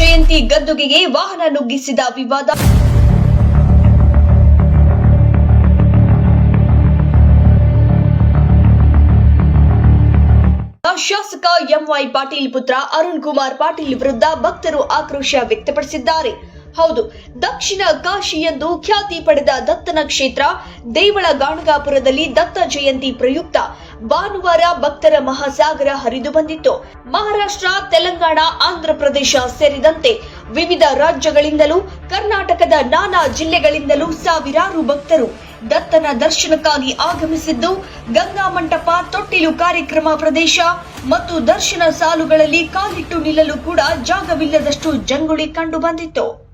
ಜಯಂತಿ ಗದ್ದುಗೆಗೆ ವಾಹನ ನುಗ್ಗಿಸಿದ ವಿವಾದ. ಶಾಸಕ ಎಂವೈ ಪಾಟೀಲ್ ಪುತ್ರ ಅರುಣ್ ಕುಮಾರ್ ಪಾಟೀಲ್ ವಿರುದ್ಧ ಭಕ್ತರು ಆಕ್ರೋಶ ವ್ಯಕ್ತಪಡಿಸಿದ್ದಾರೆ. ಹೌದು, ದಕ್ಷಿಣ ಕಾಶಿ ಎಂದು ಖ್ಯಾತಿ ಪಡೆದ ದತ್ತನ ಕ್ಷೇತ್ರ ದೇವಳ ಗಾಣಗಾಪುರದಲ್ಲಿ ದತ್ತ ಜಯಂತಿ ಪ್ರಯುಕ್ತ. ಭಾನುವಾರ ಭಕ್ತರ ಮಹಾಸಾಗರ ಹರಿದು ಬಂದಿತ್ತು. ಮಹಾರಾಷ್ಟ್ರ, ತೆಲಂಗಾಣ ಆಂಧ್ರಪ್ರದೇಶ ಸೇರಿದಂತೆ ವಿವಿಧ ರಾಜ್ಯಗಳಿಂದಲೂ, ಕರ್ನಾಟಕದ ನಾನಾ ಜಿಲ್ಲೆಗಳಿಂದಲೂ ಸಾವಿರಾರು ಭಕ್ತರು ದತ್ತನ ದರ್ಶನಕ್ಕಾಗಿ ಆಗಮಿಸಿದ್ದು, ಗಂಗಾ ಮಂಟಪ, ತೊಟ್ಟಿಲು ಕಾರ್ಯಕ್ರಮ ಪ್ರದೇಶ ಮತ್ತು ದರ್ಶನ ಸಾಲುಗಳಲ್ಲಿ ಕಾಲಿಟ್ಟು ನಿಲ್ಲಲು ಕೂಡ ಜಾಗವಿಲ್ಲದಷ್ಟು ಜಂಗುಳಿ ಕಂಡು ಬಂದಿತ್ತು.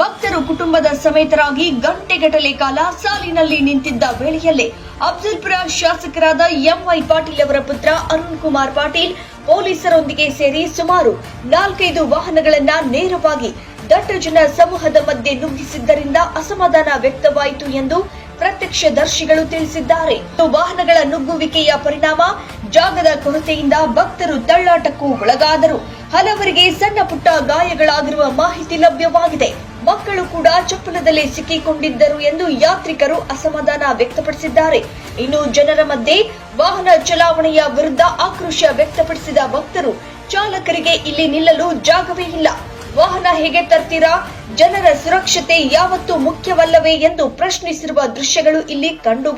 ಭಕ್ತರು ಕುಟುಂಬದ ಸಮೇತರಾಗಿ ಗಂಟೆಗಟ್ಟಲೆ ಕಾಲ ಸಾಲಿನಲ್ಲಿ ನಿಂತಿದ್ದ ವೇಳೆಯಲ್ಲೇ ಅಫ್ಜಲ್ಪುರ ಶಾಸಕರಾದ ಎಂವೈ ಪಾಟೀಲ್ ಅವರ ಪುತ್ರ ಅರುಣ್ ಕುಮಾರ್ ಪಾಟೀಲ್ ಪೊಲೀಸರೊಂದಿಗೆ ಸೇರಿ ಸುಮಾರು ನಾಲ್ಕೈದು ವಾಹನಗಳನ್ನ ನೇರವಾಗಿ ದಟ್ಟ ಜನ ಸಮೂಹದ ಮಧ್ಯೆ ನುಗ್ಗಿಸಿದ್ದರಿಂದ ಅಸಮಾಧಾನ ವ್ಯಕ್ತವಾಯಿತು ಎಂದು ಪ್ರತ್ಯಕ್ಷದರ್ಶಿಗಳು ತಿಳಿಸಿದ್ದಾರೆ. ವಾಹನಗಳ ನುಗ್ಗುವಿಕೆಯ ಪರಿಣಾಮ, ಜಾಗದ ಕೊರತೆಯಿಂದ ಭಕ್ತರು ತಳ್ಳಾಟಕ್ಕೂ ಒಳಗಾದರು. ಹಲವರಿಗೆ ಸಣ್ಣ ಪುಟ್ಟ ಗಾಯಗಳಾಗಿರುವ ಮಾಹಿತಿ ಲಭ್ಯವಾಗಿದೆ. ಮಕ್ಕಳು ಕೂಡ ಚಪ್ಪಲದಲ್ಲಿ ಸಿಕ್ಕಿಕೊಂಡಿದ್ದರು ಎಂದು ಯಾತ್ರಿಕರು ಅಸಮಾಧಾನ ವ್ಯಕ್ತಪಡಿಸಿದ್ದಾರೆ. ಇನ್ನು ಜನರ ಮಧ್ಯೆ ವಾಹನ ಚಲಾವಣೆಯ ವಿರುದ್ಧ ಆಕ್ರೋಶ ವ್ಯಕ್ತಪಡಿಸಿದ ಭಕ್ತರು ಚಾಲಕರಿಗೆ ಇಲ್ಲಿ ನಿಲ್ಲಲು ಜಾಗವೇ ಇಲ್ಲ. ವಾಹನ ಹೇಗೆ ತರ್ತೀರಾ? ಜನರ ಸುರಕ್ಷತೆ ಯಾವತ್ತೂ ಮುಖ್ಯವಲ್ಲವೇ ಎಂದು ಪ್ರಶ್ನಿಸಿರುವ ದೃಶ್ಯಗಳು ಇಲ್ಲಿ ಕಂಡು